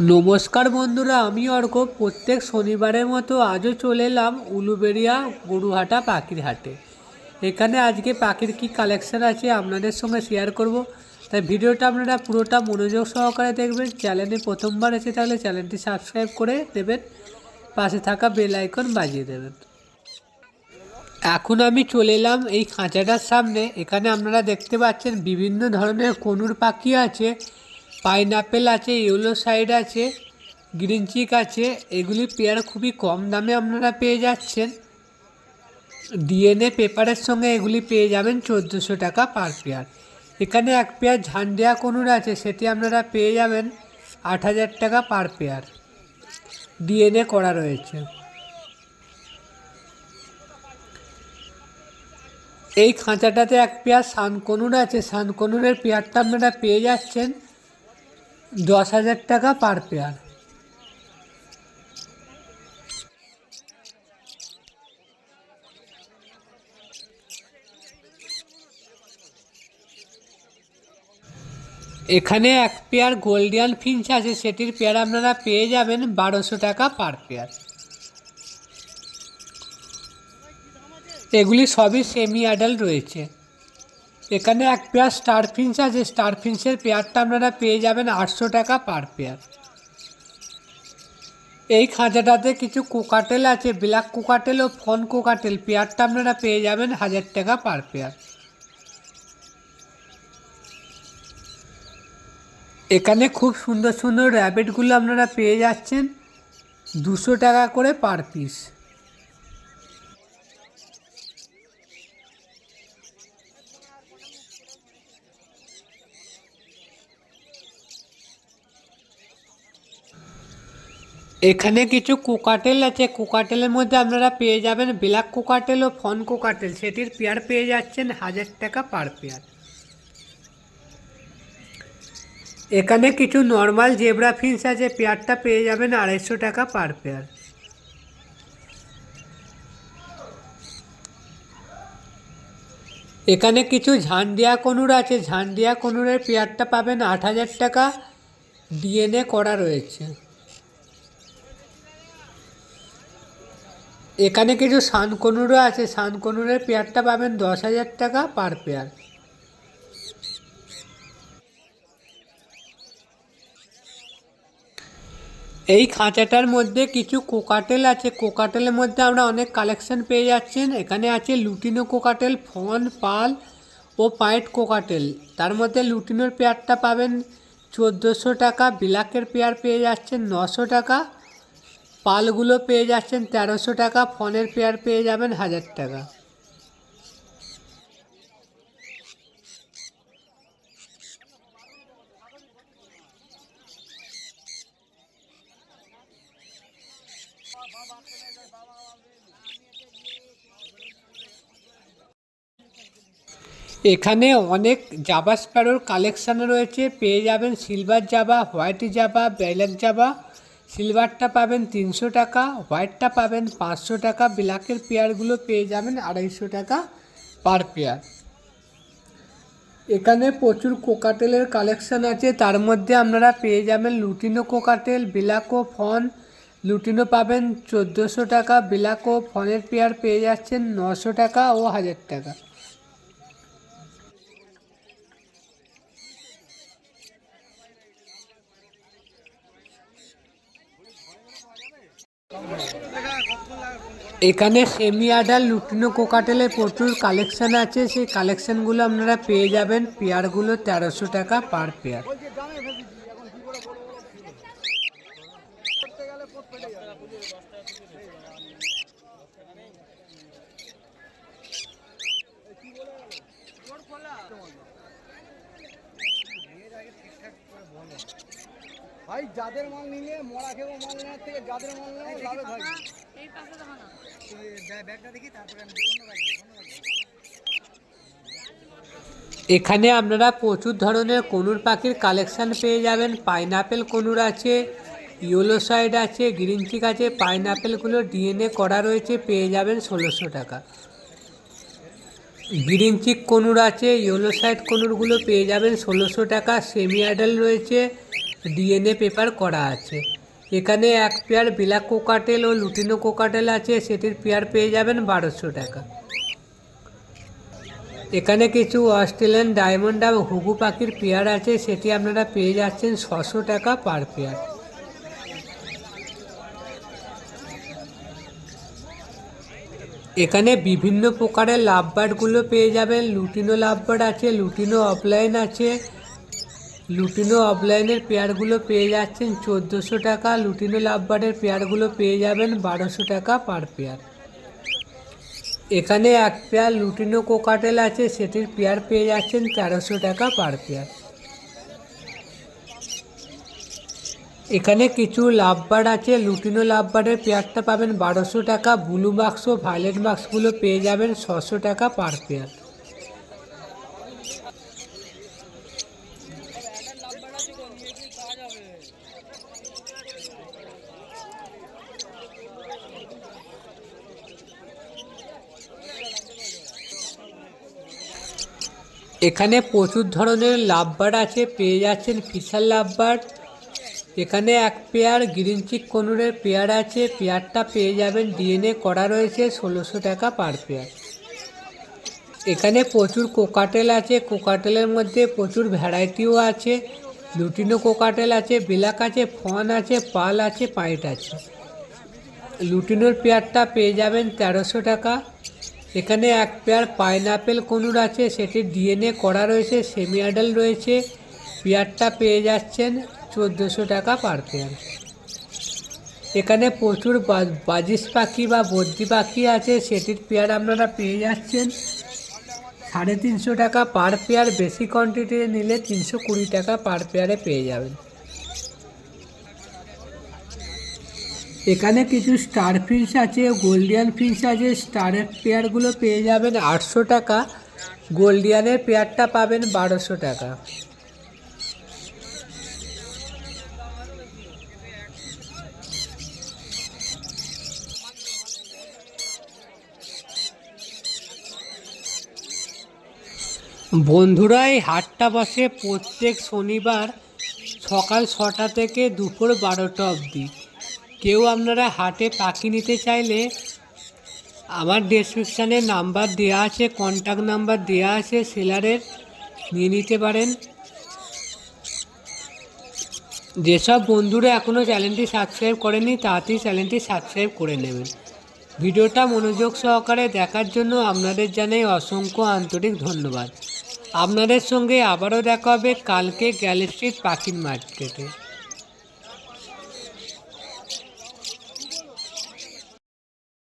নমস্কার বন্ধুরা, আমি অর্ক প্রত্যেক শনিবারের মতো আজও চলে এলাম উলুবেড়িয়া গরুহাটা পাখির হাটে। এখানে আজকে পাখির কি কালেকশন আছে আপনাদের সঙ্গে শেয়ার করব। তাই ভিডিওটা আপনারা পুরোটা মনোযোগ সহকারে দেখবেন। চ্যানেলে প্রথমবার এসে থাকলে চ্যানেলটি সাবস্ক্রাইব করে দেবেন। পাশে থাকা বেল আইকন বাজিয়ে দেবেন। এখন আমি চলে এলাম এই খাঁচাটার সামনে। এখানে আপনারা দেখতে পাচ্ছেন বিভিন্ন ধরনের কনুর পাখি আছে। পাইনাপেল আছে, ইয়েলো সাইড আছে, গ্রিন চিক আছে, এগুলি পেয়ার খুবই কম দামে আপনারা পেয়ে যাচ্ছেন। ডিএনএ পেপারের সঙ্গে এগুলি পেয়ে যাবেন চোদ্দোশো টাকা পার পেয়ার। এখানে এক পেয়ার ঝান্ডিয়া কনুর আছে, সেটি আপনারা পেয়ে যাবেন আট হাজার টাকা পার পেয়ার। ডিএনএ করা রয়েছে। এই খাঁচাটাতে এক পেয়ার সানকনুর আছে সানকনুরের পেয়ারটা আপনারা পেয়ে যাচ্ছেন। দশ হাজার টাকা পার পেয়ার এখানে এক পেয়ার গোল্ডিয়ান ফিঞ্চ আছে, সেটির পেয়ার আপনারা পেয়ে যাবেন বারোশো টাকা পার পেয়ার এগুলি সবই সেমি অ্যাডাল্ট রয়েছে। এখানে এক পেয়ার স্টার ফিন্স আছে। স্টার ফিন্সের পেয়ারটা আপনারা পেয়ে যাবেন আটশো টাকা পার পেয়ার এই খাঁচাটাতে কিছু কোকাটেল আছে ব্ল্যাক কোকাটেল ও ফন কোকাটেল পেয়ারটা আপনারা পেয়ে যাবেন হাজার টাকা পার পেয়ার এখানে খুব সুন্দর সুন্দর র্যাবিটগুলো আপনারা পেয়ে যাচ্ছেন। দুশো টাকা করে পার পিস এখানে কিছু কোকাটেল আছে। কোকাটেলের মধ্যে আপনারা পেয়ে যাবেন ব্ল্যাক কোকাটেল ও ফন কোকাটেল। সেটির পেয়ার পেয়ে যাচ্ছেন হাজার টাকা পার পেয়ার। এখানে কিছু নর্মাল জেব্রা ফিন্স আছে। পেয়ারটা পেয়ে যাবেন আড়াইশো টাকা পার পেয়ার। এখানে কিছু ঝান্ডিয়া কনুর আছে। ঝান্ডিয়া কনুরের পেয়ারটা পাবেন আট হাজার টাকা। ডিএনএ করা রয়েছে। এখানে কিছু সানকনুরও আছে। সানকনুরের পেয়ারটা পাবেন দশ হাজার টাকা পার পেয়ার। এই খাঁচাটার মধ্যে কিছু কোকাটেল আছে। কোকাটেলের মধ্যে আমরা অনেক কালেকশন পেয়ে যাচ্ছেন। এখানে আছে লুটিনো কোকাটেল, ফন, পাল ও পাইট কোকাটেল। তার মধ্যে লুটিনোর পেয়ারটা পাবেন চোদ্দোশো টাকা, বিলাকের পেয়ার পেয়ে যাচ্ছেন নশো টাকা। পালগুলো পেয়ে যাচ্ছেন তেরোশো টাকা ফোনের পেয়ার পেয়ে যাবেন হাজার টাকা। এখানে অনেক জাবা স্প্যারোর কালেকশান রয়েছে, পেয়ে যাবেন silver Java, white Java, black Java সিলভারটা পাবেন তিনশো টাকা, হোয়াইটটা পাবেন পাঁচশো টাকা, ব্ল্যাকের পেয়ারগুলো পেয়ে যাবেন আড়াইশো টাকা পার পেয়ার। এখানে প্রচুর কোকাটেলের কালেকশন আছে, তার মধ্যে আপনারা পেয়ে যাবেন লুটিনো কোকাটেল বিলাকো ফন, লুটিনো পাবেন চোদ্দোশো টাকা বিলাকো ফনের পেয়ার পেয়ে যাচ্ছেন নশো টাকা ও হাজার টাকা। এখানে সেমি আডাল লুটিনো কোকাটেলের প্রচুর কালেকশন আছে। সেই কালেকশনগুলো আপনারা পেয়ে যাবেন। পেয়ারগুলো তেরোশো টাকা পার পেয়ার ভাই যাদের মাল নিলে মরা খেবো মাল নেওয়ার থেকে যাদের মাল নেওয়া লাভে থাকবে ব্যাগটা দেখি তারপরে আমি অন্য ব্যাগ অন্য এখানে আপনারা প্রচুর ধরনের কনুর পাখির কালেকশন পেয়ে যাবেন। পাইনাপেল কনুর আছে ইয়েলো সাইড আছে গ্রিন চিক আছে পাইনাপেলগুলো ডিএনএ করা রয়েছে পেয়ে যাবেন ষোলোশো টাকা। গ্রিন চিক কনুর আছে ইয়েলো সাইড কনুরগুলো পেয়ে যাবেন ষোলোশো টাকা সেমি অ্যাডাল রয়েছে ডিএনএ পেপার করা আছে। এখানে এক পেয়ার ব্ল্যাক কোকাটেল ও লুটিনো কোকাটেল আছে, সেটির পেয়ার পেয়ে যাবেন বারোশো টাকা। এখানে কিছু অস্ট্রেলিয়ান ডায়মন্ড আর হুগু পাখির পেয়ার আছে, সেটি আপনারা পেয়ে যাচ্ছেন ছশো টাকা পার পেয়ার এখানে বিভিন্ন প্রকারের লাভবার্ডগুলো পেয়ে যাবেন। লুটিনো লাভবার্ড আছে লুটিনো অফলাইন আছে লুটিনো অফলাইনের পেয়ারগুলো পেয়ে যাচ্ছেন চোদ্দোশো টাকা, লুটিনো লাভবার্ডের পেয়ারগুলো পেয়ে যাবেন বারোশো টাকা পার পেয়ার। এখানে এক পেয়ার লুটিনো কোকাটেল আছে, সেটির পেয়ার পেয়ে যাচ্ছেন তেরোশো টাকা পার পেয়ার। এখানে কিছু লাভবার আছে, লুটিনো লাভবারের পেয়ারটা পাবেন বারোশো টাকা, ব্লু বাক্স ভায়োলেট বাক্সগুলো পেয়ে যাবেন ছশো টাকা পার পেয়ার। এখানে প্রচুর ধরনের লাভবার আছে, পেয়ে যাচ্ছেন ফিশার লাভবার এখানে এক পেয়ার গ্রিন চিক কনুরের পেয়ার আছে, পেয়ারটা পেয়ে যাবেন, ডিএনএ করা রয়েছে, ষোলোশো টাকা পার পেয়ার। এখানে প্রচুর কোকাটেল আছে, কোকাটেলের মধ্যে প্রচুর ভ্যারাইটিও আছে, লুটিনো কোকাটেল আছে, বিলাক আছে, ফন আছে, পাল আছে, পাইট আছে। লুটিনোর পেয়ারটা পেয়ে যাবেন তেরোশো টাকা। এখানে এক পেয়ার পাইনাপেল কনুর আছে সেটি ডিএনএ করা রয়েছে সেমি আডাল রয়েছে। পেয়ারটা পেয়ে যাচ্ছেন চোদ্দোশো টাকা পার পেয়ার। এখানে প্রচুর বাজিস পাখি বা বদ্যি পাখি আছে, সেটির পেয়ার আপনারা পেয়ে যাচ্ছেন। সাড়ে তিনশো টাকা পার পেয়ার, বেশি কোয়ান্টিটি নিলে তিনশো কুড়ি টাকা পার পেয়ারে পেয়ে যাবেন। এখানে কিছু স্টার ফিশ আছে গোল্ডিয়ান ফিশ আছে স্টারের পেয়ারগুলো পেয়ে যাবেন আটশো টাকা। গোল্ডিয়ানের পেয়ারটা পাবেন বারোশো টাকা। বন্ধুরা, এই হাটটা বসে প্রত্যেক শনিবার সকাল ছটা থেকে দুপুর বারোটা অবধি। কেউ আপনারা হাটে পাখি নিতে চাইলে আমার ডেসক্রিপশানে নাম্বার দেওয়া আছে কন্ট্যাক্ট নাম্বার দেওয়া আছে সেলারের নিয়ে নিতে পারেন। যেসব বন্ধুরা এখনও চ্যানেলটি সাবস্ক্রাইব করেনি, তাড়াতাড়ি চ্যানেলটি সাবস্ক্রাইব করে নেবেন। ভিডিওটা মনোযোগ সহকারে দেখার জন্য আপনাদের জানাই অসংখ্য আন্তরিক ধন্যবাদ। আপনাদের সঙ্গে আবারও দেখা হবে কালকে গ্যালেস্ট্রিট পাখির মার্কেটে